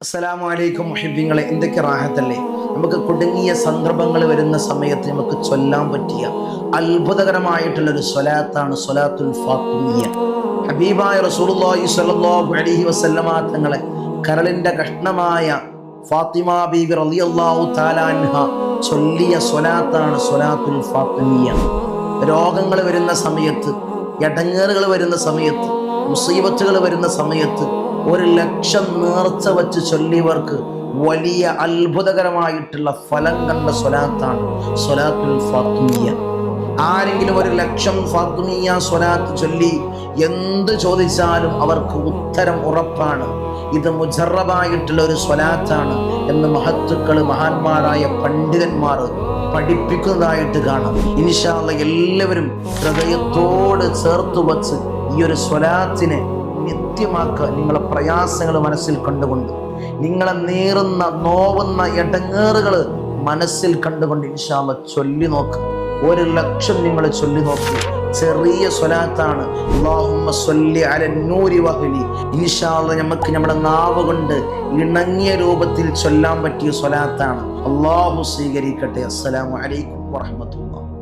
അസ്സലാമു അലൈക്കും മുഹിബിങ്ങളെ എന്തൊക്കെ റാഹത്തല്ലേ? നമുക്ക് കുടുങ്ങിയ സന്ദർഭങ്ങൾ വരുന്ന സമയത്ത് നമുക്ക് ചൊല്ലാൻ പറ്റിയ അത്ഭുതകരമായിട്ടുള്ള ഒരു സ്വലാത്താണ് സ്വലാത്തുൽ ഫാത്തിമിയ ഹബീബായ റസൂലുള്ളാഹി സ്വല്ലല്ലാഹു അലൈഹി വസല്ലമ തങ്ങളെ കരളിന്റെ കഷ്ണമായ ഫാത്തിമ ബീബി റളിയല്ലാഹു തആല അൻഹ ചൊല്ലിയ സ്വലാത്താണ് സ്വലാത്തുൽ ഫാത്തിമിയ രോഗങ്ങൾ വരുന്ന സമയത്ത് ഇടങ്ങേറുകൾ വരുന്ന സമയത്ത് മുസീബത്തുകൾ വരുന്ന സമയത്ത് ഒരു ലക്ഷം നേർച്ച വച്ച് ചൊല്ലിയവർക്ക് വലിയ അത്ഭുതകരമായിട്ടുള്ള ഫലം കണ്ട സ്വലാത്താണ് സ്വലാത്തുൽ ഫാത്തുമിയ. ആരെങ്കിലും ഒരു ലക്ഷം ഫാത്മിയ സ്വലാത്ത് ചൊല്ലി എന്ത് ചോദിച്ചാലും അവർക്ക് ഉത്തരം ഉറപ്പാണ്. ഇത് മുജറബായിട്ടുള്ള ഒരു സ്വലാത്താണ് എന്ന് മഹത്തുക്കൾ മഹാന്മാരായ പണ്ഡിതന്മാർ പഠിപ്പിക്കുന്നതായിട്ട് കാണാം. ഇൻഷാല്ല എല്ലാവരും ഹൃദയത്തോട് ചേർത്ത് വച്ച് ഈ ഒരു സ്വലാത്തിനെ നിത്യമാക്കുക നിങ്ങളെ പ്രയാസങ്ങൾ മനസ്സിൽ കണ്ടുകൊണ്ട് നിങ്ങളെ നീറുന്ന നോവുന്ന ഇടങ്ങേറുകൾ മനസ്സിൽ കണ്ടുകൊണ്ട് ഇൻഷാമ ചൊല്ലി നോക്ക്. ഒരു ലക്ഷം നിങ്ങൾ ചൊല്ലി നോക്കി. ചെറിയ സ്വലാത്താണ്. ഇൻഷാള്ള നമുക്ക് നമ്മുടെ നാവ് കൊണ്ട് ഇണങ്ങിയ രൂപത്തിൽ ചൊല്ലാൻ പറ്റിയ സ്വലാത്താണ്. അള്ളാഹു സ്വീകരിക്കട്ടെ. അസ്സലാമു അലൈക്കും വറഹ്മത്തുള്ളാഹി.